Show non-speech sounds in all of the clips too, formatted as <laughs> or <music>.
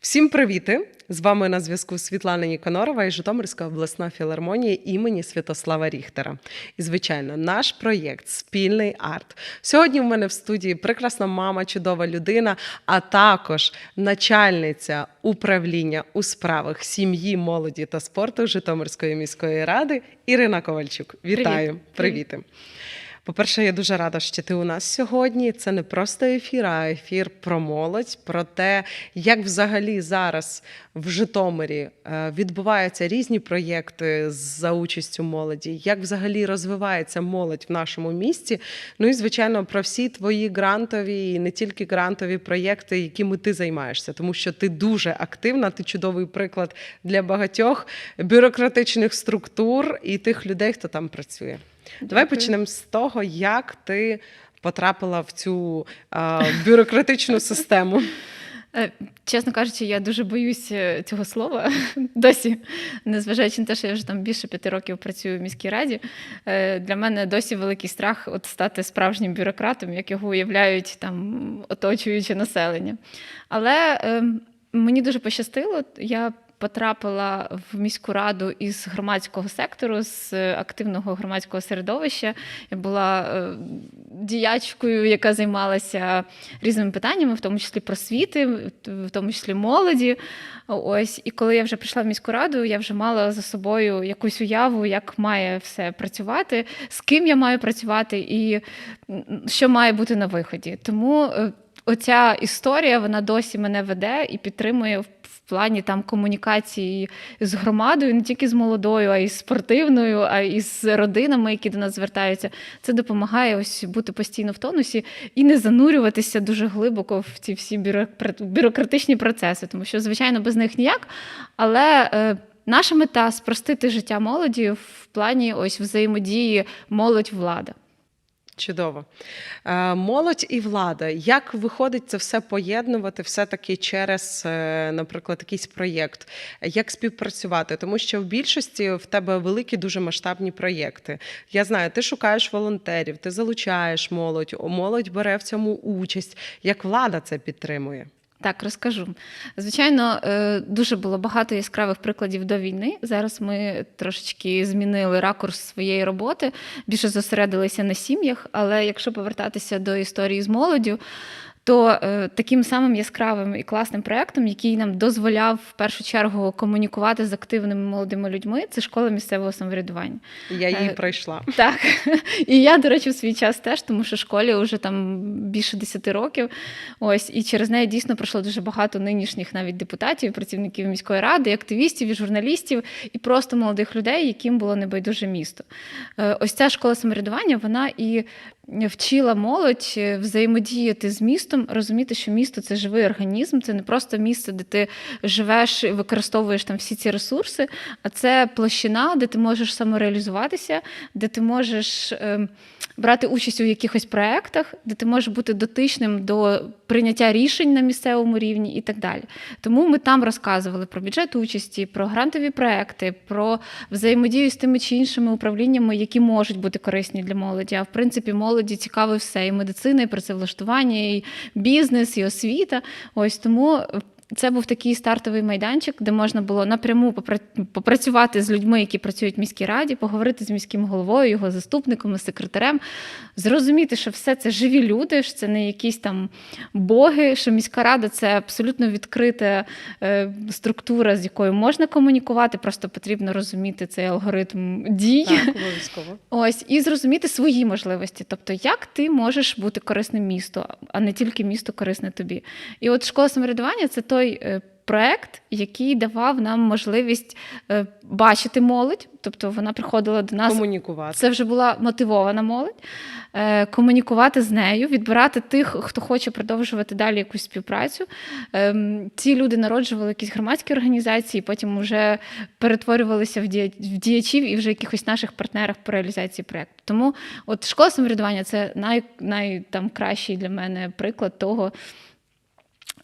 Всім привіти! З вами на зв'язку Світлана Ніконорова і Житомирська обласна філармонія імені Святослава Ріхтера. І, звичайно, наш проєкт Спільний арт. Сьогодні в мене в студії прекрасна мама, чудова людина, а також начальниця управління у справах сім'ї, молоді та спорту Житомирської міської ради Ірина Ковальчук. Вітаю! Привіт. Привіти! По-перше, я дуже рада, що ти у нас сьогодні. Це не просто ефір, а ефір про молодь, про те, як взагалі зараз в Житомирі е, відбуваються різні проєкти за участю молоді, як взагалі розвивається молодь в нашому місті. Ну і звичайно, про всі твої грантові і не тільки грантові проєкти, якими ти займаєшся, тому що ти дуже активна, ти чудовий приклад для багатьох бюрократичних структур і тих людей, хто там працює. Давай почнемо з того, як ти потрапила в цю а, бюрократичну систему. Е, Чесно кажучи, я дуже боюсь е, цього слова <laughs> досі, незважаючи на те, що я вже там більше п'яти років працюю в міській раді. е, Для мене досі великий страх от стати справжнім бюрократом, як його уявляють там оточуюче населення. Але е, мені дуже пощастило. Я потрапила в міську раду із громадського сектору, з е, активного громадського середовища. Я була е, діячкою, яка займалася різними питаннями, в тому числі просвіти, в тому числі молоді. Ось, і коли я вже прийшла в міську раду, я вже мала за собою якусь уяву, як має все працювати, з ким я маю працювати і що має бути на виході. Тому е, оця історія вона досі мене веде і підтримує в. Плані там комунікації з громадою, не тільки з молодою, а й з спортивною, а й з родинами, які до нас звертаються. Це допомагає ось бути постійно в тонусі і не занурюватися дуже глибоко в ці всі бюрократичні процеси, тому що, звичайно, без них ніяк. Але е, наша мета спростити життя молоді в плані ось взаємодії молодь-влада. Чудово. Е, Молодь і влада. Як виходить це все поєднувати все-таки через, е, наприклад, якийсь проєкт? Як співпрацювати? Тому що в більшості в тебе великі дуже масштабні проєкти. Я знаю, ти шукаєш волонтерів, ти залучаєш молодь, молодь бере в цьому участь. Як влада це підтримує? Так, розкажу. Звичайно, е, дуже було багато яскравих прикладів до війни. Зараз ми трошечки змінили ракурс своєї роботи, більше зосередилися на сім'ях. Але якщо повертатися до історії з молоддю, то е, таким самим яскравим і класним проєктом, який нам дозволяв в першу чергу комунікувати з активними молодими людьми, це школа місцевого самоврядування. Я її Е, пройшла. Так, і я, до речі, в свій час теж, тому що школі вже там більше 10 років. Ось, і через неї дійсно пройшло дуже багато нинішніх навіть депутатів, працівників міської ради, і активістів, і журналістів, і просто молодих людей, яким було небайдуже місто. Е, Ось ця школа самоврядування, вона і вчила молодь е, взаємодіяти з містом, розуміти, що місто це живий організм, це не просто місце, де ти живеш і використовуєш там всі ці ресурси, а це площина, де ти можеш самореалізуватися, де ти можеш е, брати участь у якихось проєктах, де ти можеш бути дотичним до прийняття рішень на місцевому рівні і так далі. Тому ми там розказували про бюджет участі, про грантові проекти, про взаємодію з тими чи іншими управліннями, які можуть бути корисні для молоді. А в принципі, молоді цікаве все: і медицина, і працевлаштування, і бізнес, і освіта. Ось тому. Це був такий стартовий майданчик, де можна було напряму попра- попрацювати з людьми, які працюють в міській раді, поговорити з міським головою, його заступником, секретарем, зрозуміти, що все це живі люди, що це не якісь там боги, що міська рада це абсолютно відкрита е, структура, з якою можна комунікувати, просто потрібно розуміти цей алгоритм дій. Так, обов'язково. <laughs> Ось і зрозуміти свої можливості, тобто як ти можеш бути корисним місту, а не тільки місто корисне тобі. І от школа самоврядування це той е, проект, який давав нам можливість е, бачити молодь, тобто вона приходила до нас. Комунікувати. Це вже була мотивована молодь, е, комунікувати з нею, відбирати тих, хто хоче продовжувати далі якусь співпрацю. Ем, Ці люди народжували якісь громадські організації, потім вже перетворювалися в діячів і вже якихось наших партнерів по реалізації проєкту. Тому от школа самоврядування це най, най, там, кращий для мене приклад того.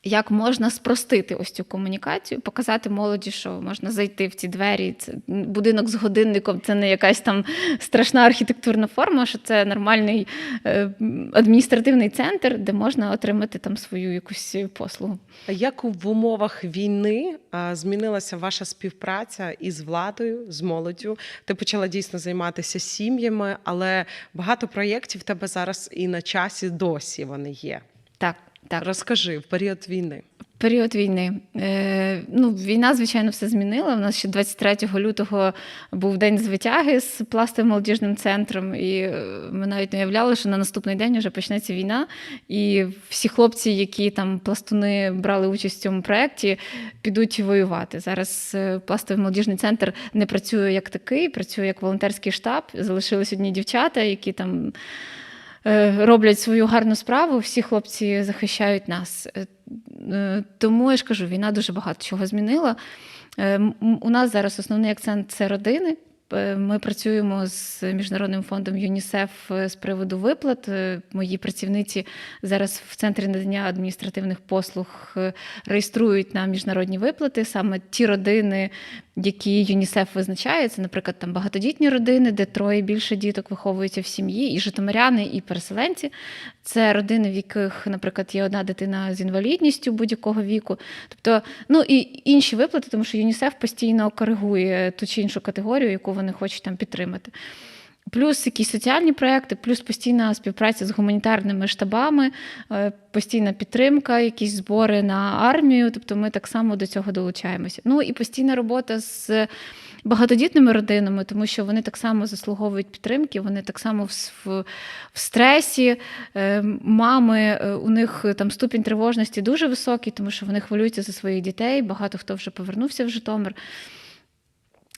Як можна спростити ось цю комунікацію, показати молоді, що можна зайти в ці двері. Це будинок з годинником, це не якась там страшна архітектурна форма, що це нормальний е, адміністративний центр, де можна отримати там свою якусь послугу. Як в умовах війни змінилася ваша співпраця із владою, з молоддю? Ти почала дійсно займатися сім'ями, але багато проєктів в тебе зараз і на часі досі вони є. Так, так. Розкажи в період війни. Період війни. Е, ну, війна, звичайно, все змінила. У нас ще 23 лютого був день звитяги з пластовим молодіжним центром, і е, ми навіть не уявляли, що на наступний день вже почнеться війна. І всі хлопці, які там пластуни брали участь в цьому проєкті, підуть воювати. Зараз е, пластовий молодіжний центр не працює як такий, працює як волонтерський штаб. Залишились одні дівчата, які там. Е, Роблять свою гарну справу, всі хлопці захищають нас. Е, Е, Тому я ж кажу, війна дуже багато чого змінила. У нас зараз основний акцент це родини. Ми працюємо з міжнародним фондом ЮНІСЕФ з приводу виплат. Мої працівниці зараз в центрі надання адміністративних послуг реєструють на міжнародні виплати саме ті родини, які ЮНІСЕФ визначає. Це, наприклад, там багатодітні родини, де троє більше діток виховуються в сім'ї, і житомиряни, і переселенці. Це родини, в яких, наприклад, є одна дитина з інвалідністю будь-якого віку. Тобто, ну і інші виплати, тому що ЮНІСЕФ постійно коригує ту чи іншу категорію, яку вони хочуть там підтримати. Плюс якісь соціальні проекти, плюс постійна співпраця з гуманітарними штабами, е, постійна підтримка, якісь збори на армію. Тобто ми так само до цього долучаємося. Ну і постійна робота з багатодітними родинами, тому що вони так само заслуговують підтримки, вони так само в, в, в стресі. Е, Мами, е, у них там ступінь тривожності дуже високий, тому що вони хвилюються за своїх дітей. Багато хто вже повернувся в Житомир.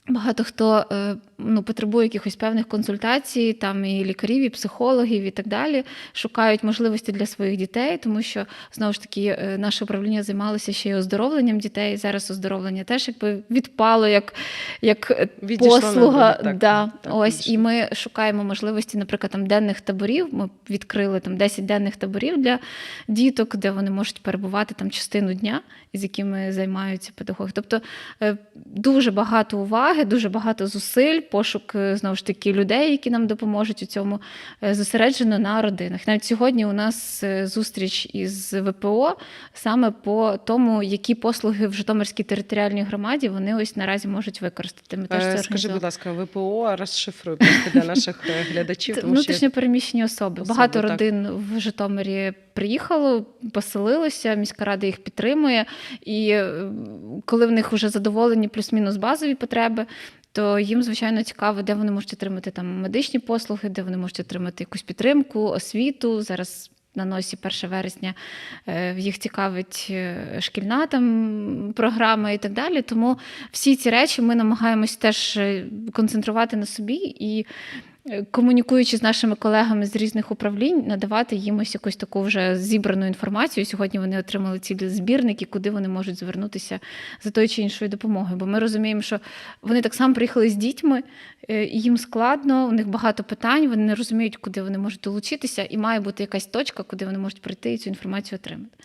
Багато хто е, ну, потребує якихось певних консультацій, там і лікарів, і психологів, і так далі. Шукають можливості для своїх дітей, тому що знову ж таки е, наше управління займалося ще й оздоровленням дітей. Зараз оздоровлення теж якби відпало як, як Відійшло послуга. так, да, так, ось більше. і ми шукаємо можливості, наприклад, там денних таборів. Ми відкрили там 10 денних таборів для діток, де вони можуть перебувати там частину дня, з якими займаються педагоги. Тобто е, дуже багато уваги, дуже багато зусиль, пошук е, знову ж таки людей, які нам допоможуть у цьому е, зосереджено на родинах. Навіть сьогодні у нас е, зустріч із ВПО саме по тому, які послуги в Житомирській територіальній громаді вони ось наразі можуть використати. Ми теж це Скажи, будь ласка, ВПО розшифруй просто для <laughs> наших глядачів. Тому внутрішньо переміщені особи. Особи, Багато так. родин в Житомирі приїхало, поселилося, міська рада їх підтримує. І е, коли в них вже задоволені плюс-мінус базові потреби, то їм, звичайно, цікаво, де вони можуть отримати там медичні послуги, де вони можуть отримати якусь підтримку, освіту. Зараз на носі 1 вересня е, їх цікавить е, шкільна там програма і так далі. Тому всі ці речі ми намагаємось теж концентрувати на собі і комунікуючи з нашими колегами з різних управлінь, надавати їм ось якусь таку вже зібрану інформацію. Сьогодні вони отримали цілі збірники, куди вони можуть звернутися за тою чи іншою допомогою. Бо ми розуміємо, що вони так само приїхали з дітьми, е, їм складно, у них багато питань, вони не розуміють, куди вони можуть долучитися, і має бути якась точка, куди вони можуть прийти і цю інформацію отримати.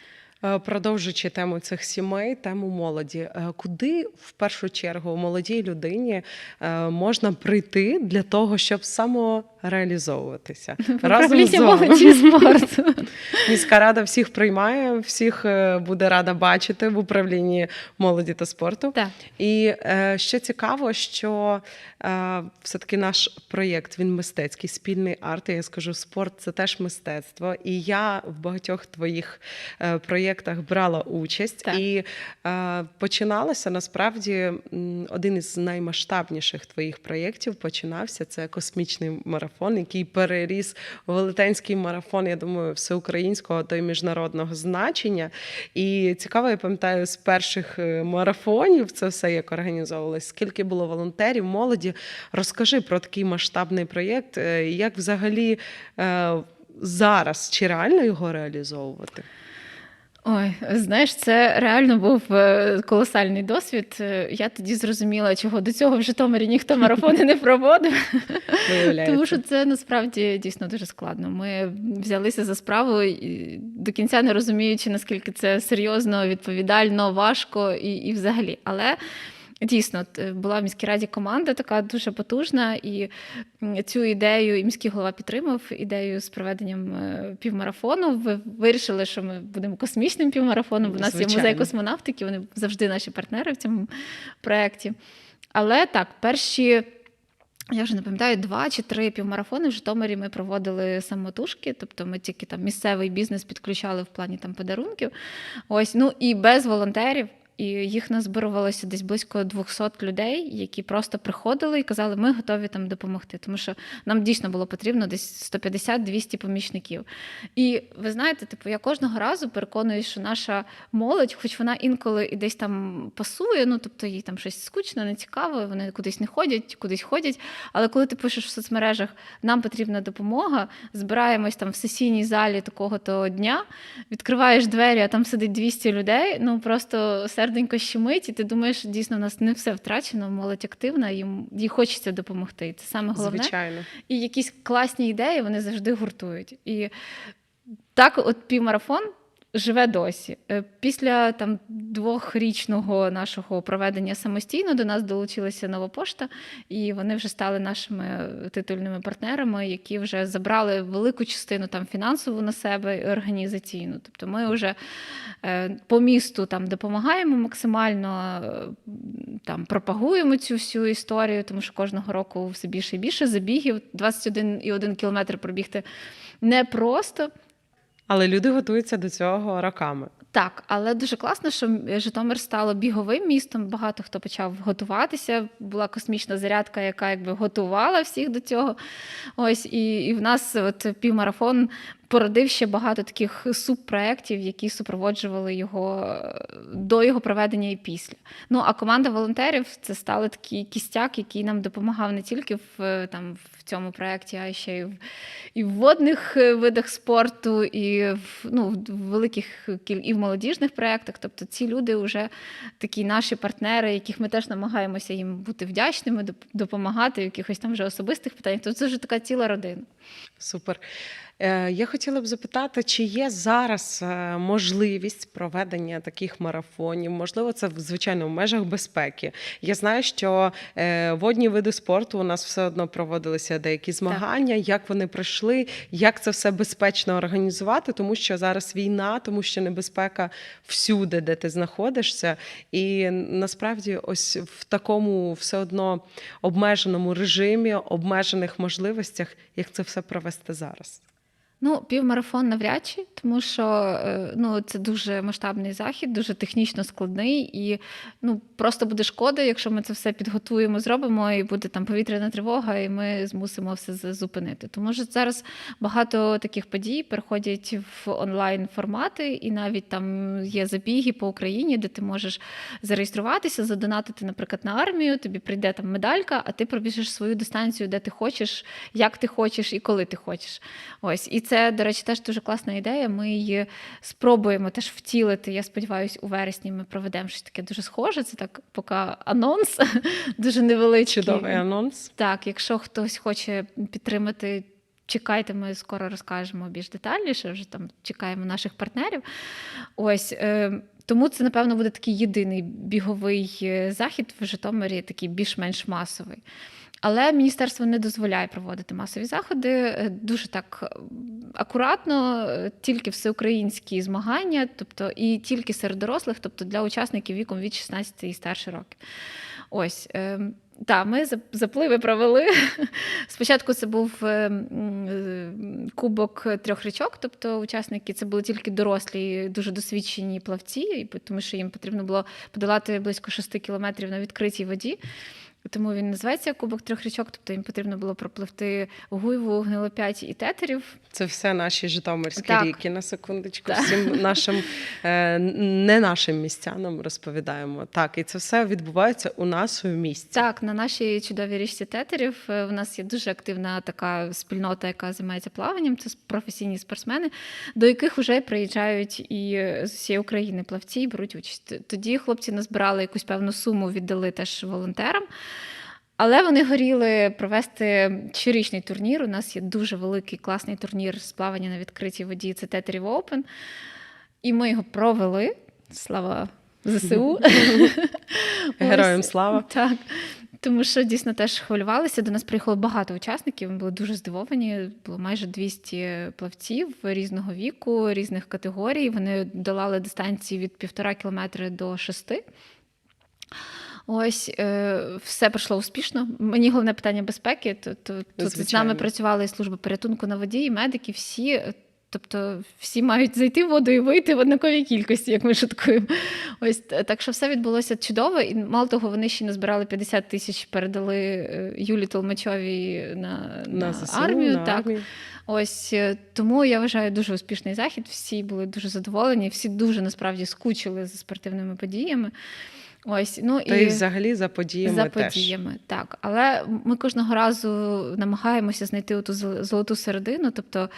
Е, Продовжуючи тему цих сімей, тему молоді, е, куди в першу чергу молодій людині е, можна прийти для того, щоб самореалізовуватися? <laughs> Управління з молоді спорту. <laughs> Міська рада всіх приймає, всіх буде рада бачити в управлінні молоді та спорту. Так. І ще цікаво, що е, все-таки наш проєкт він мистецький, спільний арт. Я скажу, спорт це теж мистецтво. І я в багатьох твоїх е, проєктах брала участь. Так. І е, починалося насправді один із наймасштабніших твоїх проєктів починався. Це космічний марафон, який переріс велетенський марафон. Я думаю, всеукраїнського та й міжнародного значення. І цікаво, я пам'ятаю, з перших е, марафонів це все як організовувалось. Скільки було волонтерів, молоді. Розкажи про такий масштабний проєкт. е, Як взагалі е, зараз чи реально його реалізовувати? Ой, знаєш, це реально був е, колосальний досвід. Е, Я тоді зрозуміла, чого до цього в Житомирі ніхто марафони не проводив. Тому що це насправді дійсно дуже складно. Ми взялися за справу і до кінця не розуміючи, наскільки це серйозно, відповідально, важко і, і взагалі. Але дійсно е, була в міській раді команда така дуже потужна, і цю ідею і міський голова підтримав ідею з проведенням е, півмарафону. Ви вирішили, що ми будемо космічним півмарафоном. бо У нас є музей космонавтики, вони завжди наші партнери в цьому проєкті. Але так, перші. Я вже не пам'ятаю, два чи три півмарафони в Житомирі ми проводили самотужки, тобто ми тільки там місцевий бізнес підключали в плані там подарунків. Ось, ну і без волонтерів. І їх назбирувалося десь близько 200 людей, які просто приходили і казали, ми готові там допомогти. Тому що нам дійсно було потрібно десь 150-200 помічників. І ви знаєте, типу, я кожного разу переконуюсь, що наша молодь, хоч вона інколи і десь там пасує, ну тобто їй там щось скучно, не цікаво, вони кудись не ходять, кудись ходять. Але коли ти пишеш в соцмережах, нам потрібна допомога, збираємось там в сесійній залі такого-то дня, відкриваєш двері, а там сидить 200 людей. Ну просто серденько щемить, і ти думаєш, дійсно, в нас не все втрачено, молодь активна, їм їй хочеться допомогти. І це саме головне. Звичайно. І якісь класні ідеї вони завжди гуртують. І так, от півмарафон живе досі. Е, Після там двохрічного нашого проведення самостійно до нас долучилася нова пошта, і вони вже стали нашими титульними партнерами, які вже забрали велику частину там фінансову на себе і організаційну. Тобто ми вже е, по місту там допомагаємо максимально, е, там пропагуємо цю всю історію, тому що кожного року все більше і більше забігів. 21,1 кілометр пробігти непросто. Але люди готуються до цього роками. Так, але дуже класно, що Житомир стало біговим містом. Багато хто почав готуватися. Була космічна зарядка, яка якби готувала всіх до цього. Ось і, і в нас от півмарафон породив ще багато таких субпроєктів, які супроводжували його е, до його проведення і після. Ну а команда волонтерів це стали такий кістяк, який нам допомагав не тільки в е, там в цьому проєкті, а ще й в і в водних е, видах спорту, і в ну в великих і в молодіжних проєктах. Тобто ці люди вже такі наші партнери, яких ми теж намагаємося їм бути вдячними, допомагати в якихось там вже особистих питаннях. Тобто це вже така ціла родина. Супер. Е, Я хотіла б запитати, чи є зараз е, можливість проведення таких марафонів? Можливо, це звичайно в межах безпеки. Я знаю, що е, водні види спорту у нас все одно проводилися деякі змагання. Як вони пройшли, як це все безпечно організувати, тому що зараз війна, тому що небезпека всюди, де ти знаходишся, і насправді, ось в такому все одно обмеженому режимі, обмежених можливостях, як це все провести зараз. Ну, півмарафон навряд чи, тому що е, ну, це дуже масштабний захід, дуже технічно складний, і ну, просто буде шкода, якщо ми це все підготуємо, зробимо, і буде там повітряна тривога, і ми змусимо все зупинити. Тому що зараз багато таких подій переходять в онлайн формати, і навіть там є забіги по Україні, де ти можеш зареєструватися, задонатити, наприклад, на армію, тобі прийде там медалька, а ти пробіжиш свою дистанцію, де ти хочеш, як ти хочеш і коли ти хочеш. Ось, і це, до речі, теж дуже класна ідея. Ми її спробуємо теж втілити. Я сподіваюся, у вересні ми проведемо щось таке дуже схоже. Це так поки анонс <laughs> дуже невеличкий. Чудовий анонс. Так, якщо хтось хоче підтримати. Чекайте, ми скоро розкажемо більш детальніше. Вже там чекаємо наших партнерів. Ось е, тому це, напевно, буде такий єдиний біговий е, захід в Житомирі, такий більш-менш масовий. Але міністерство не дозволяє проводити масові заходи е, дуже так акуратно, е, тільки всеукраїнські змагання, тобто і тільки серед дорослих, тобто для учасників віком від 16 і старше років. Ось. е, Так, ми запливи провели. <laughs> Спочатку це був е, м, е, кубок трьох річок, тобто учасники це були тільки дорослі, дуже досвідчені плавці, тому що їм потрібно було подолати близько 6 кілометрів на відкритій воді. Тому він називається Кубок трьох річок. Тобто їм потрібно було пропливти Гуйву, Гнилоп'ять і тетерів. Це все наші житомирські Так. ріки на секундочку. Так. Всім нашим е, не нашим містянам розповідаємо. Так, і це все відбувається у нас у місті. Так, на нашій чудовій річці тетерів е, в нас є дуже активна така спільнота, яка займається плаванням. Це професійні спортсмени, до яких вже приїжджають і з усієї України плавці і беруть участь. Тоді хлопці назбирали якусь певну суму, віддали теж волонтерам. Але вони горіли провести щорічний турнір. У нас є дуже великий класний турнір з плавання на відкритій воді. Це Тетерів Open. І ми його провели. Слава ЗСУ. <laughs> Героям слава. Так. Тому що дійсно теж хвилювалися. До нас приїхало багато учасників. Ми були дуже здивовані. Було майже 200 плавців різного віку, різних категорій. Вони долали дистанції від півтора кілометри до шести. Ось е, все пройшло успішно. Мені головне питання безпеки. То, тут з нами працювали і служба порятунку на воді, і медики, всі. е, Тобто всі мають зайти в воду і вийти в однаковій кількості, як ми шуткуємо. Ось так що все відбулося чудово. І мало того, вони ще назбирали 50 тисяч, передали е, Юлі Толмачовій на, на, На армію. на так. армію. Ось тому я вважаю дуже успішний захід. Всі були дуже задоволені, всі дуже насправді скучили за спортивними подіями. Ось, ну Та й взагалі за подіями за теж. так. Але ми кожного разу намагаємося знайти ту золоту середину, тобто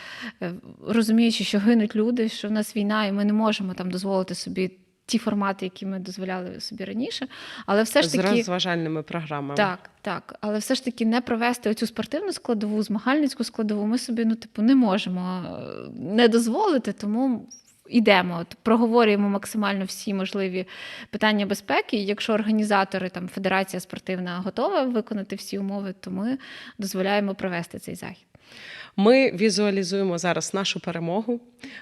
е, розуміючи, що гинуть люди, що в нас війна, і ми не можемо там дозволити собі ті формати, які ми дозволяли собі раніше. Але все ж З таки. розважальними програмами. Так, так. Але все ж таки не провести оцю спортивну складову, змагальницьку складову, ми собі ну, типу, не можемо е, не дозволити, тому. Йдемо, от, проговорюємо максимально всі можливі питання безпеки. І якщо організатори, там федерація спортивна готова виконати всі умови, то ми дозволяємо провести цей захід. Ми візуалізуємо зараз нашу перемогу,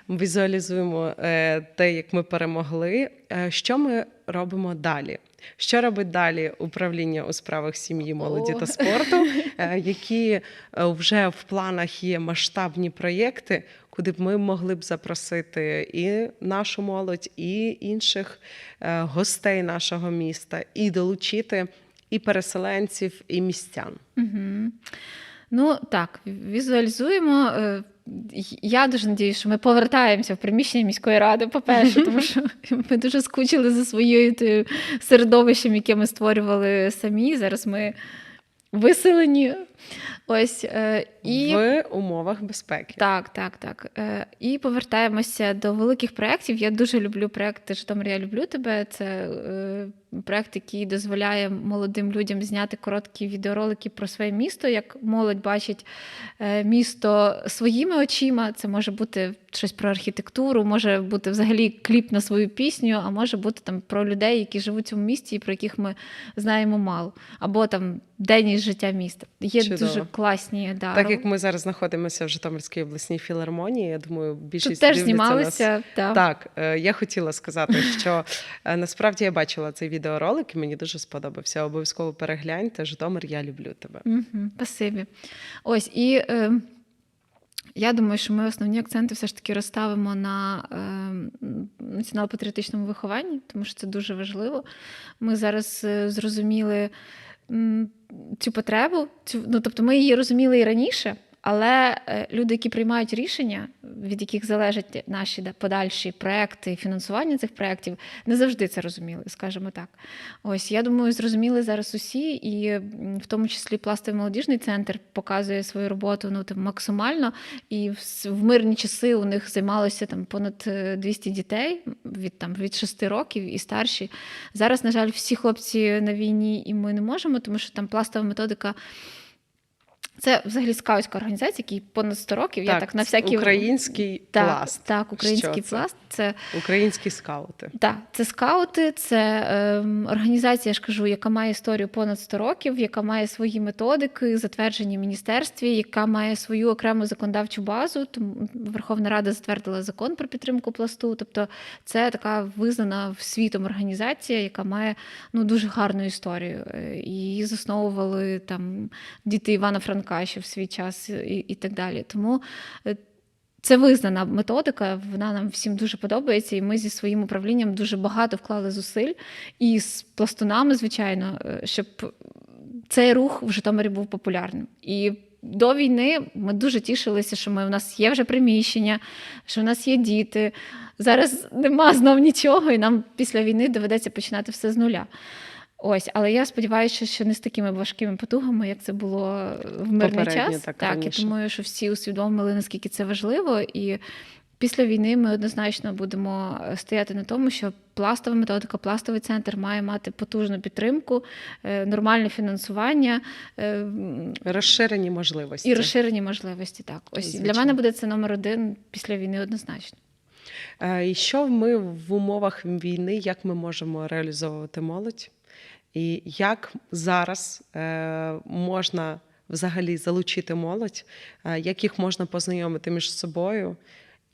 візуалізуємо е, те, як ми перемогли. Е, що ми робимо далі? Що робить далі управління у справах сім'ї, молоді та спорту? Е, які вже в планах є масштабні проєкти, куди б ми могли б запросити і нашу молодь, і інших е, гостей нашого міста, і долучити і переселенців, і містян? Угу. Ну так, візуалізуємо. Е, Я дуже надію, що ми повертаємося в приміщення міської ради, по-перше, тому <laughs> що ми дуже скучили за своєю тою середовищем, яке ми створювали самі. Зараз ми виселені. Ось е, і в умовах безпеки. так, так, так. Е, І повертаємося до великих проєктів. Я дуже люблю проєкт Житомир, я люблю тебе. Це е, проєкт, який дозволяє молодим людям зняти короткі відеоролики про своє місто. Як молодь бачить е, місто своїми очима. Це може бути щось про архітектуру, може бути взагалі кліп на свою пісню, а може бути там про людей, які живуть цьому місті і про яких ми знаємо мало. Або там день із життя міста. Є Чудово. дуже класні да, Так як ми зараз знаходимося в Житомирській обласній філармонії, я думаю, більшість Тут теж дивляться нас. знімалися. Так, е, я хотіла сказати, що е, насправді я бачила цей відеоролик і мені дуже сподобався. Обов'язково перегляньте. Житомир, я люблю тебе. Угу, спасибі. Ось і е, я думаю, що ми основні акценти все ж таки розставимо на е, націонал-патріотичному вихованні, тому що це дуже важливо. Ми зараз е, зрозуміли цю потребу, цю, ну, тобто ми її розуміли і раніше. Але е, люди, які приймають рішення, від яких залежать наші подальші проекти фінансування цих проєктів, не завжди це розуміли, скажімо так. Ось я думаю, зрозуміли зараз усі, і в тому числі пластовий молодіжний центр показує свою роботу ну там максимально. І в, мирні часи у них займалося там понад е, 200 дітей від там від 6 років і старші. Зараз, на жаль, всі хлопці на війні, і ми не можемо, тому що там пластова методика. Це взагалі скаутська організація, якій понад 100 років. я так на всякий український так, пласт. Так, український Що пласт. Це Українські скаути. так, це скаути, це ем, організація, я ж кажу, яка має історію понад 100 років, яка має свої методики, затверджені в міністерстві, яка має свою окрему законодавчу базу. Тому Верховна Рада затвердила закон про підтримку пласту. Тобто, це така визнана світом організація, яка має ну дуже гарну історію. Е, Її засновували там діти Івана Франка ще в свій час і, і так далі. Тому. е, це визнана методика, вона нам всім дуже подобається, і ми зі своїм управлінням дуже багато вклали зусиль і з пластунами, звичайно, е, щоб цей рух в Житомирі був популярним. І до війни ми дуже тішилися, що ми, у нас є вже приміщення, що у нас є діти. Зараз нема знов нічого, і нам після війни доведеться починати все з нуля. Ось, але я сподіваюся, що не з такими важкими потугами, як це було в мирний Попередньо, час. так, так раніше. думаю, що всі усвідомили, наскільки це важливо. І після війни ми однозначно будемо стояти на тому, що пластова методика, пластовий центр має мати потужну підтримку, е, нормальне фінансування. е, Розширені можливості. і розширені можливості. Так, ось Звичайно. для мене буде це номер один після війни однозначно. Е, І що ми в умовах війни, як ми можемо реалізовувати молодь? І як зараз е, можна взагалі залучити молодь, е, як їх можна познайомити між собою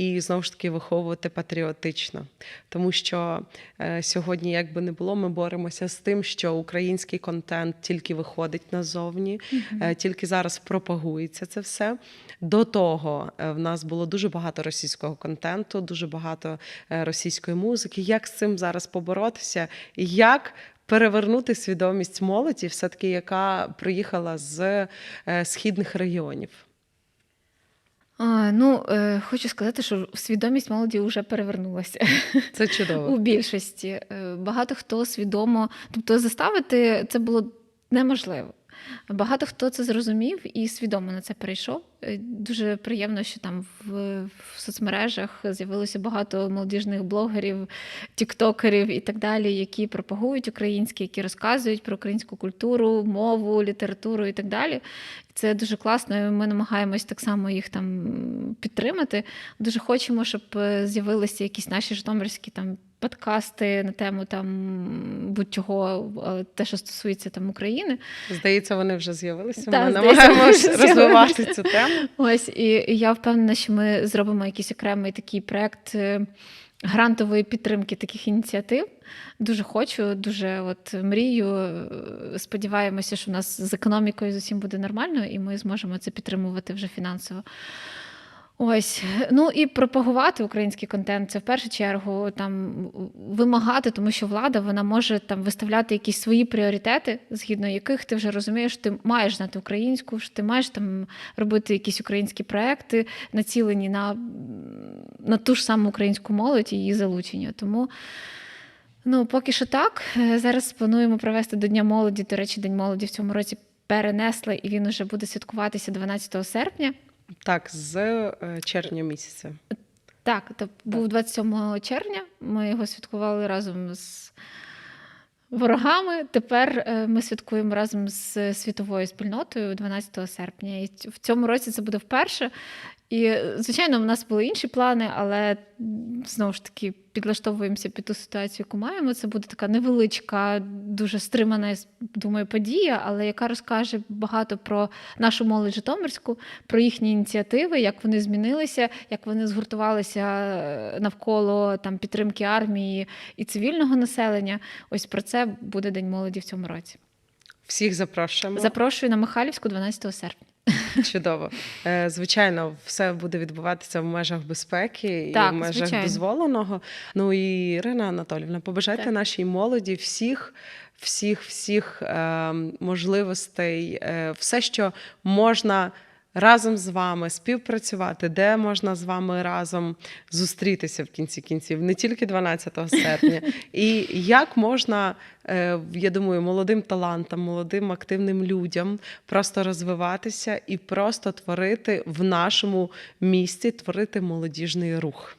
і знову ж таки виховувати патріотично? Тому що е, сьогодні, як би не було, ми боремося з тим, що український контент тільки виходить назовні, е, тільки зараз пропагується це все. До того е, в нас було дуже багато російського контенту, дуже багато е, російської музики. Як з цим зараз поборотися? І як перевернути свідомість молоді, все-таки, яка приїхала з е, східних регіонів? А, ну, е, хочу сказати, що свідомість молоді вже перевернулася. <laughs> Це чудово. У більшості Е, багато хто свідомо, тобто заставити це було неможливо. Багато хто це зрозумів і свідомо на це перейшов. Е, Дуже приємно, що там в, в соцмережах з'явилося багато молодіжних блогерів, тіктокерів і так далі, які пропагують українське, які розказують про українську культуру, мову, літературу і так далі. Це дуже класно. і Ми намагаємось так само їх там підтримати. Дуже хочемо, щоб е, з'явилися якісь наші житомирські там подкасти на тему там будь-чого, але те, що стосується там України. Здається, вони вже з'явилися. Ми намагаємося розвивати цю тему. Ось і, я впевнена, що ми зробимо якийсь окремий такий проект е, грантової підтримки таких ініціатив. Дуже хочу, дуже от мрію. Е, Сподіваємося, що у нас з економікою з усім буде нормально, і ми зможемо це підтримувати вже фінансово. Ось, ну і пропагувати український контент це в першу чергу там вимагати, тому що влада вона може там виставляти якісь свої пріоритети, згідно яких ти вже розумієш, ти маєш знати українську, що ти маєш там робити якісь українські проекти, націлені на, на ту ж саму українську молодь і її залучення. Тому ну, поки що так. Е, Зараз плануємо провести до Дня молоді. До речі, День молоді в цьому році перенесли, і він вже буде святкуватися 12 серпня. Так, з е, червня місяця. Так, то був 27 червня. Ми його святкували разом з ворогами. Тепер е, ми святкуємо разом з світовою спільнотою 12 серпня. І в цьому році це буде вперше. І, звичайно, в нас були інші плани, але знову ж таки підлаштовуємося під ту ситуацію, яку маємо. Це буде така невеличка, дуже стримана, думаю, подія, але яка розкаже багато про нашу молодь Житомирську, про їхні ініціативи, як вони змінилися, як вони згуртувалися е, навколо там підтримки армії і цивільного населення. Ось про це буде День молоді в цьому році. Всіх запрошуємо. Запрошую на Михайлівську 12 серпня. <laughs> Чудово. Е, Звичайно, все буде відбуватися в межах безпеки і в межах звичайно. дозволеного. Ну і Ірина Анатолівна, побажайте Так. нашій молоді всіх, всіх, всіх е, можливостей, е, все, що можна. Разом з вами співпрацювати, де можна з вами разом зустрітися в кінці кінців, не тільки 12 серпня, <laughs> і як можна, е, я думаю, молодим талантам, молодим активним людям просто розвиватися і просто творити в нашому місті, творити молодіжний рух.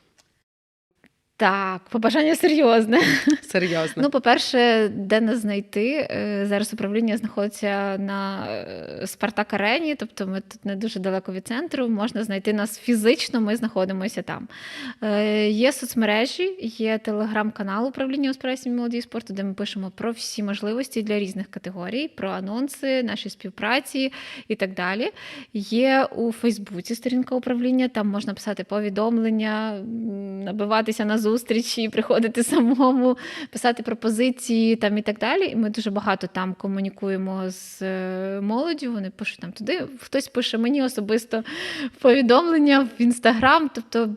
Так, побажання серйозне. Серйозно. Ну, по-перше, де нас знайти? Е, Зараз управління знаходиться на е, Спартак Арені, тобто ми тут не дуже далеко від центру. Можна знайти нас фізично, ми знаходимося там. Е, Є соцмережі, є телеграм-канал управління у справі молоді і спорту, де ми пишемо про всі можливості для різних категорій, про анонси, наші співпраці і так далі. Є у Фейсбуці сторінка управління, там можна писати повідомлення, набиватися на зустрічі, приходити <laughs> самому, писати пропозиції там і так далі. І ми дуже багато там комунікуємо з е, молоддю. Вони пишуть там туди. Хтось пише мені особисто повідомлення в інстаграм. Тобто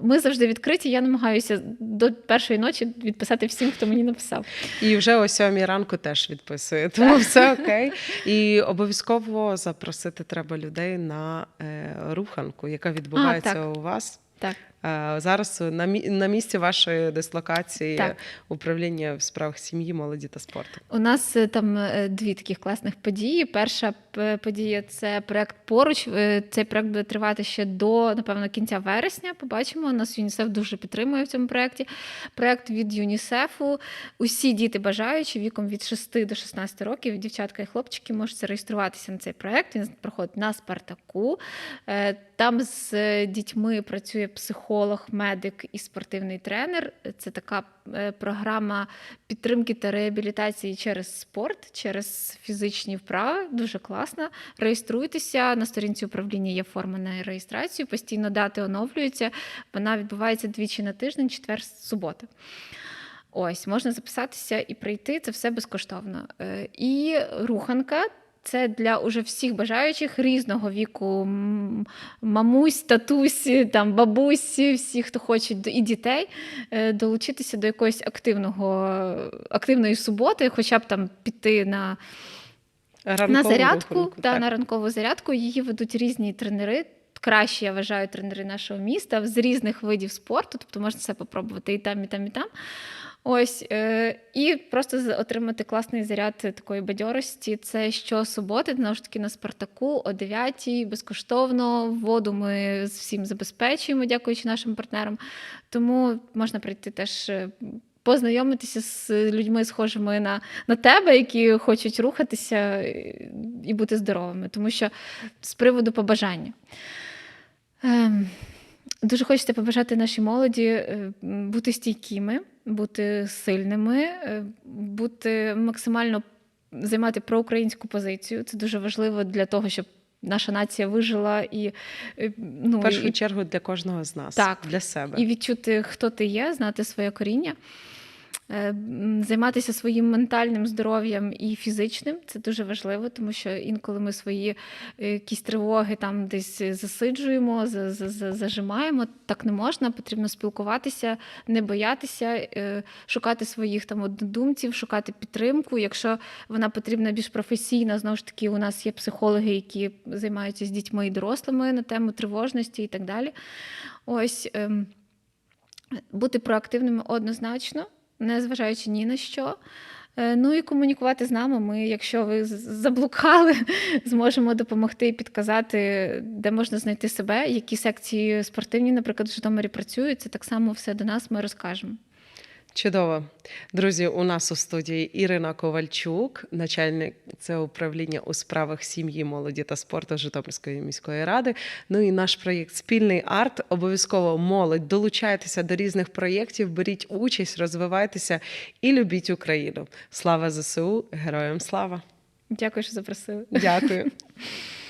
ми завжди відкриті. Я намагаюся до першої ночі відписати всім, хто мені написав. І вже о сьомій ранку теж відписує, тому все окей. І обов'язково запросити треба людей на е, руханку, яка відбувається так. у вас. Так. Е, Зараз на, на місці вашої дислокації Так. управління в справах сім'ї, молоді та спорту. У нас е, там е, дві таких класних події. Перша подія це проект поруч. Цей проект буде тривати ще до напевно кінця вересня. Побачимо. Нас ЮНІСЕФ дуже підтримує в цьому проєкті. Проект від ЮНІСЕФу. Усі діти бажаючі віком від 6 до 16 років, дівчатка і хлопчики можуть зареєструватися на цей проект. Він проходить на Спартаку. Там з дітьми працює психолог, медик і спортивний тренер. Це така е, програма підтримки та реабілітації через спорт, через фізичні вправи. Дуже класно. Реєструйтеся на сторінці управління. Є форма на реєстрацію. Постійно дати оновлюються. Вона відбувається двічі на тиждень, четвер, субота. Ось можна записатися і прийти. Це все безкоштовно. Е, І руханка. Це для уже всіх бажаючих різного віку, мамусь, татусь, там бабусі, всі, хто хочуть, і дітей е, долучитися до якоїсь активного, активної суботи, хоча б там піти на, на зарядку, руханку, та, так. на ранкову зарядку. Її ведуть різні тренери. Кращі, я вважаю, тренери нашого міста з різних видів спорту, тобто можна все попробувати і там, і там, і там. Ось е, і просто отримати класний заряд такої бадьорості. Це щосуботи, знову ж таки на Спартаку о 9 безкоштовно. Воду ми всім забезпечуємо, дякуючи нашим партнерам. Тому можна прийти теж. е, Познайомитися з людьми, схожими на, на тебе, які хочуть рухатися е, і бути здоровими. Тому що з приводу побажання. Ем, Дуже хочеться побажати нашій молоді е, бути стійкими, бути сильними, е, бути максимально займати проукраїнську позицію. Це дуже важливо для того, щоб наша нація вижила і, е, ну, В першу і, чергу для кожного з нас, Так. для себе. і відчути, хто ти є, знати своє коріння. Е, Займатися своїм ментальним здоров'ям і фізичним це дуже важливо, тому що інколи ми свої е, якісь тривоги там десь засиджуємо, за- за- за- зажимаємо. Так не можна. Потрібно спілкуватися, не боятися, е, шукати своїх там однодумців, шукати підтримку. Якщо вона потрібна більш професійна, знову ж таки, у нас є психологи, які займаються з дітьми і дорослими на тему тривожності і так далі. Ось. ем, бути проактивними однозначно, не зважаючи ні на що. Е, Ну і комунікувати з нами. Ми, якщо ви заблукали, <laughs> зможемо допомогти і підказати, де можна знайти себе, які секції спортивні, наприклад, в Житомирі працюють. Це так само все до нас ми розкажемо. Чудово. Друзі, у нас у студії Ірина Ковальчук, начальник це управління у справах сім'ї, молоді та спорту Житомирської міської ради. Ну і наш проєкт Спільний арт. Обов'язково молодь. Долучайтеся до різних проєктів, беріть участь, розвивайтеся і любіть Україну. Слава ЗСУ! Героям слава! Дякую, що запросили. Дякую. <laughs>